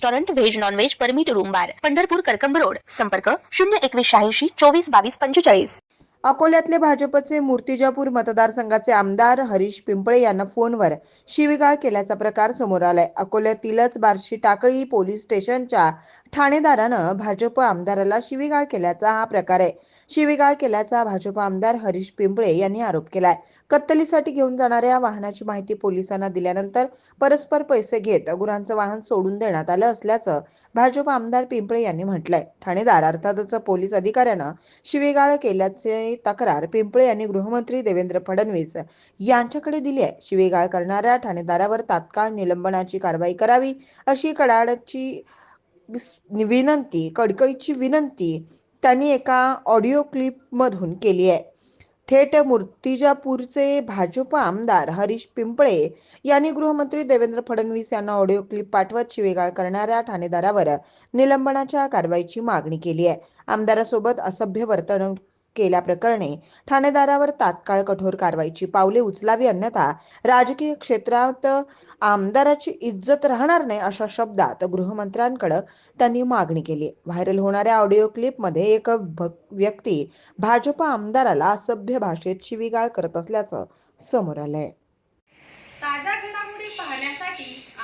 restaurant veg non veg permit room bar Pandharpur Karkamb road. संपर्क शून्य एकवीस शहाऐंशी चोवीस बावीस पंचेचाळीस. अकोल्यातले भाजपचे मूर्तिजापूर मतदारसंघाचे आमदार हरीश पिंपळे यांना फोनवर शिवीगाळ केल्याचा प्रकार समोर आलाय. अकोल्यातीलच बार्शी टाकळी पोलीस स्टेशनच्या ठाणेदारानं भाजप आमदाराला शिवीगाळ केल्याचा हा प्रकार आहे. शिवीगाळ केल्याचा भाजप आमदार हरीश पिंपळे यांनी आरोप केलाय. कत्तलीसाठी घेऊन जाणाऱ्या वाहनाची माहिती पोलिसांना दिल्यानंतर परस्पर पैसे घेत गुरांचं वाहन सोडून देण्यात आलं असल्याचं भाजप आमदार पिंपळे यांनी म्हटलंय. ठाणेदार अर्थातच पोलीस अधिकाऱ्यानं शिवीगाळ केल्याचे तक्रार पिंपळे यांनी गृहमंत्री देवेंद्र फडणवीस यांच्याकडे दिली आहे. शिवीगाळ करणाऱ्या ठाणेदारावर तात्काळ निलंबनाची कारवाई करावी अशी कडाडची विनंती कडकडीची विनंती त्यांनी एका ऑडिओ क्लिपमधून केली आहे. थेट मूर्तिजापूरचे भाजप आमदार हरीश पिंपळे यांनी गृहमंत्री देवेंद्र फडणवीस यांना ऑडिओ क्लिप पाठवत शिवेगाळ करणाऱ्या ठाणेदारावर निलंबनाच्या कारवाईची मागणी केली आहे. आमदारासोबत असभ्य वर्तणूक केल्याप्रकरणी ठाणेदारावर तात्काळ कठोर कारवाईची पावले उचलावी अन्यथा राजकीय क्षेत्रात आमदाराची इज्जत राहणार नाही अशा शब्दात गृहमंत्र्यांकडे त्यांनी मागणी केली. व्हायरल होणाऱ्या ऑडिओ क्लिपमध्ये एक भ- व्यक्ती भाजप आमदाराला असभ्य भाषेत शिवीगाळ करत असल्याचं समोर आलंय.